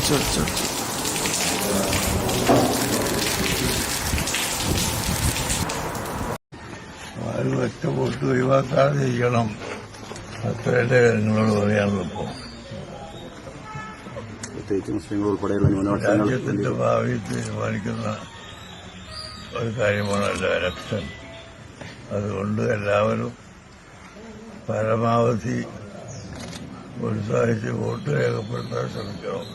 ചോ, ചോ. ആരും ഒറ്റ വോട്ട് ഒഴിവാക്കാതെ ചെയ്യണം അത്രയുടെ നിങ്ങളോട് പറയാനുള്ളൂ പ്രത്യേകിച്ച് മുസ്ലിങ്ങൾ ഉൾപ്പെടെയുള്ള ന്യൂനപക്ഷങ്ങൾ ഭാവി തീരുമാനിക്കുന്ന ഒരു കാര്യമാണല്ലോ ഇലക്ഷൻ അതുകൊണ്ട് എല്ലാവരും പരമാവധി ഉത്സാഹിച്ച് വോട്ട് രേഖപ്പെടുത്താൻ ശ്രമിക്കണം.